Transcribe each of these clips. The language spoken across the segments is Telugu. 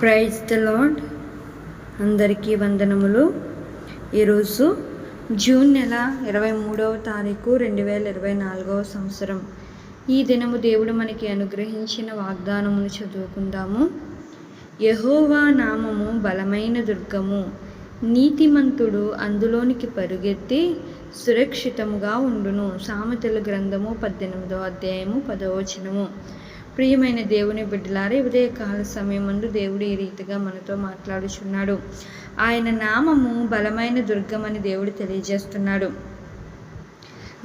ప్రైజ్ ద లాడ్ అందరికీ వందనములు. ఈరోజు జూన్ నెల ఇరవై మూడవ తారీఖు రెండు వేల ఇరవై నాలుగవ సంవత్సరం. ఈ దినము దేవుడు మనకి అనుగ్రహించిన వాగ్దానమును చదువుకుందాము. యహోవా నామము బలమైన దుర్గము. నీతిమంతుడు అందులోనికి పరుగెత్తి సురక్షితముగా ఉండును. సామెతల గ్రంథము పద్దెనిమిదో అధ్యాయము పదవచనము. ప్రియమైన దేవుని బిడ్డలారా ఉదయ కాల సమయమందు దేవుడు ఈ రీతిగా మనతో మాట్లాడుచున్నాడు. ఆయన నామము బలమైన దుర్గమని దేవుడు తెలియజేస్తున్నాడు.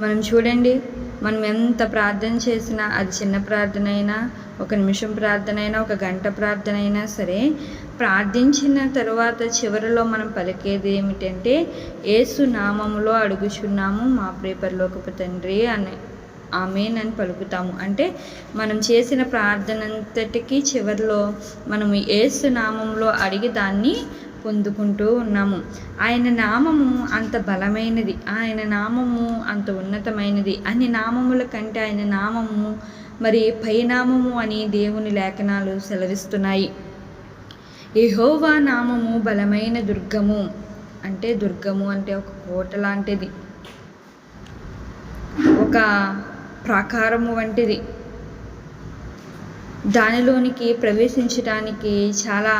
మనం చూడండి మనం ఎంత ప్రార్థన చేసినా అది చిన్న ప్రార్థన అయినా ఒక నిమిషం ప్రార్థన అయినా ఒక గంట ప్రార్థన అయినా సరే ప్రార్థించిన తరువాత చివరిలో మనం పలికేది ఏమిటంటే ఏసు నామములో అడుగుచున్నాము మా ప్రేపర్లోకపు తండ్రి అని. ఆమెన్ అని పలుకుతాము. అంటే మనం చేసిన ప్రార్థనంతటికి చివరిలో మనం ఏసు నామంలో అడిగి దాన్ని పొందుకుంటూ ఉన్నాము. ఆయన నామము అంత బలమైనది ఆయన నామము అంత ఉన్నతమైనది అన్ని నామముల కంటే ఆయన నామము మరి పైనామము అని దేవుని లేఖనాలు సెలవిస్తున్నాయి. ఎహోవా నామము బలమైన దుర్గము అంటే దుర్గము అంటే ఒక కోట లాంటిది. ఒక ప్రాకారము వంటిది. దానిలోనికి ప్రవేశించడానికి చాలా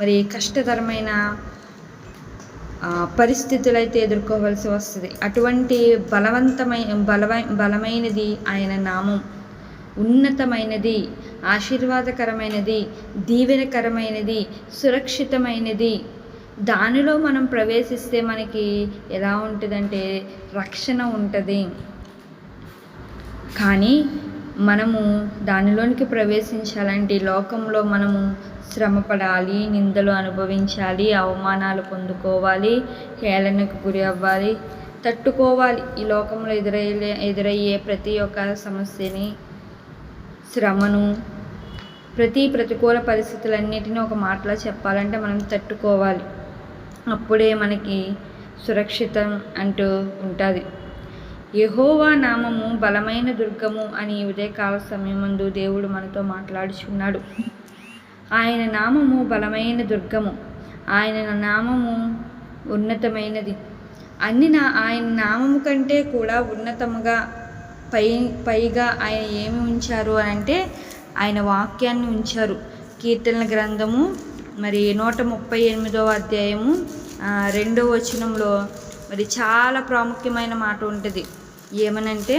మరి కష్టతరమైన పరిస్థితులు అయితే ఎదుర్కోవలసి వస్తుంది. అటువంటి బలవంతమైన బలవై బలమైనది ఆయన నామం. ఉన్నతమైనది ఆశీర్వాదకరమైనది దీవెనకరమైనది సురక్షితమైనది. దానిలో మనం ప్రవేశిస్తే మనకి ఎలా ఉంటుందంటే రక్షణ ఉంటుంది. కానీ మనము దానిలోనికి ప్రవేశించాలంటే లోకంలో మనము శ్రమపడాలి నిందలు అనుభవించాలి అవమానాలు పొందుకోవాలి హేళనకు గురి అవ్వాలి తట్టుకోవాలి. ఈ లోకంలో ఎదురయ్యే ఎదురయ్యే ప్రతి ఒక్క సమస్యని శ్రమను ప్రతి ప్రతికూల పరిస్థితులన్నిటిని ఒక మాటలో చెప్పాలంటే మనం తట్టుకోవాలి. అప్పుడే మనకి సురక్షితం అంటూ ఉంటుంది. యహోవా నామము బలమైన దుర్గము అని ఉదయకాల సమయమందు దేవుడు మనతో మాట్లాడుచున్నాడు. ఆయన నామము బలమైన దుర్గము. ఆయన నామము ఉన్నతమైనది. అన్ని నా ఆయన నామము కంటే కూడా ఉన్నతముగా పై పైగా ఆయన ఏమి ఉంచారు అని అంటే ఆయన వాక్యాన్ని ఉంచారు. కీర్తనల గ్రంథము మరి నూట ముప్పై ఎనిమిదవ అధ్యాయము రెండవ వచనంలో మరి చాలా ప్రాముఖ్యమైన మాట ఉంటుంది. ఏమనంటే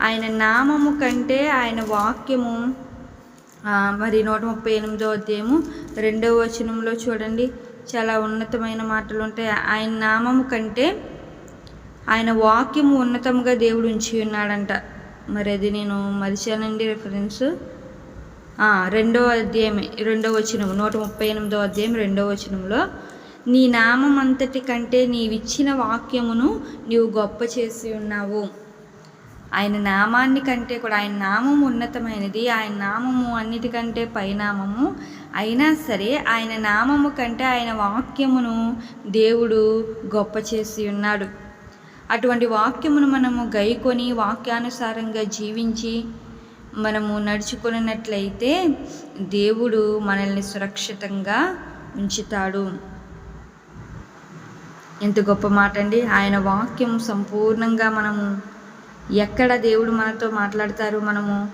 ఆయన నామము కంటే ఆయన వాక్యము మరి నూట ముప్పై ఎనిమిదో అధ్యాయము రెండవ వచనంలో చూడండి. చాలా ఉన్నతమైన మాటలు ఉంటాయి. ఆయన నామము కంటే ఆయన వాక్యము ఉన్నతంగా దేవుడు ఉంచి ఉన్నాడంట. మరి అది నేను మరిచానండి రెఫరెన్స్ రెండవ అధ్యాయమే రెండవ వచనం నూట ముప్పై ఎనిమిదో అధ్యాయం రెండవ వచనంలో నీ నామం అంతటి కంటే నీవిచ్చిన వాక్యమును నీవు గొప్ప చేసి ఉన్నావు. ఆయన నామాన్ని కంటే కూడా ఆయన నామము ఉన్నతమైనది ఆయన నామము అన్నిటికంటే పైనామము అయినా సరే ఆయన నామము కంటే ఆయన వాక్యమును దేవుడు గొప్ప చేసి ఉన్నాడు. అటువంటి వాక్యమును మనము గైకొని వాక్యానుసారంగా జీవించి మనము నడుచుకున్నట్లయితే దేవుడు మనల్ని సురక్షితంగా ఉంచుతాడు. ఎంత గొప్ప మాట అండి ఆయన వాక్యం సంపూర్ణంగా మనము ఎక్కడ దేవుడు మనతో మాట్లాడతారు మనము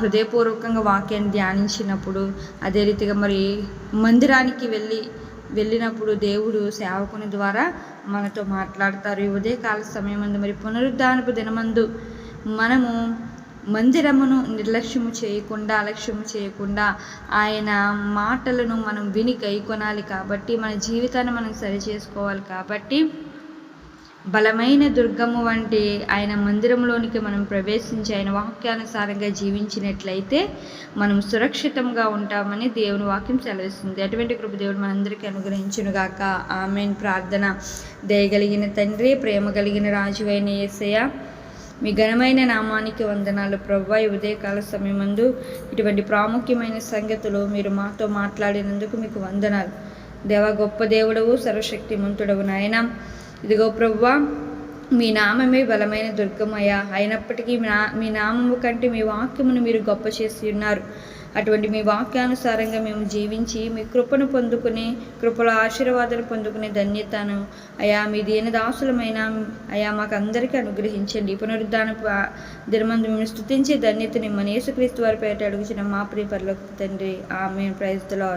హృదయపూర్వకంగా వాక్యాన్ని ధ్యానించినప్పుడు అదే రీతిగా మరి మందిరానికి వెళ్ళి వెళ్ళినప్పుడు దేవుడు సేవకుని ద్వారా మనతో మాట్లాడతారు. ఈ ఉదయకాల సమయం మరి పునరుద్ధానపు దినమందు మనము మందిరమును నిర్లక్ష్యము చేయకుండా అలక్ష్యము చేయకుండా ఆయన మాటలను మనం విని గైకొనాలి కాబట్టి మన జీవితాన్ని మనం సరి చేసుకోవాలి కాబట్టి బలమైన దుర్గము వంటి ఆయన మందిరంలోనికి మనం ప్రవేశించి ఆయన వాక్యానుసారంగా జీవించినట్లయితే మనం సురక్షితంగా ఉంటామని దేవుని వాక్యం సెలవిస్తుంది. అటువంటి కృప దేవుడు మనందరికీ అనుగ్రహించునుగాక. ఆమెన్. ప్రార్థన దయగలిగిన తండ్రి ప్రేమ కలిగిన రాజువైన ఏసయ్య మీ ఘనమైన నామానికి వందనాలు. ప్రవ్వ ఉదయకాల సమయమందు ఇటువంటి ప్రాముఖ్యమైన సంగతులు మీరు మాతో మాట్లాడినందుకు మీకు వందనాలు. దేవ గొప్ప దేవుడవు సర్వశక్తిమంతుడవు నాయన. ఇదిగో ప్రవ్వా మీ నామమే బలమైన దుర్గమయ్య. అయినప్పటికీ మీ నా మీ నామము కంటే మీ వాక్యమును మీరు గొప్ప చేసి ఉన్నారు. అటువంటి మీ వాక్యానుసారంగా మేము జీవించి మీ కృపను పొందుకుని కృపల ఆశీర్వాదాలు పొందుకునే ధన్యతను అయా మీ దీని దాసులమైన అయా మాకు అందరికీ అనుగ్రహించండి. పునరుద్ధాన దినమందు మేము స్థుతించే ధన్యతని మన యేసుక్రీస్తు వారి పేట అడుగుచిన మా ప్రియ పరలోక తండ్రి. ఆమె ప్రైజ్లో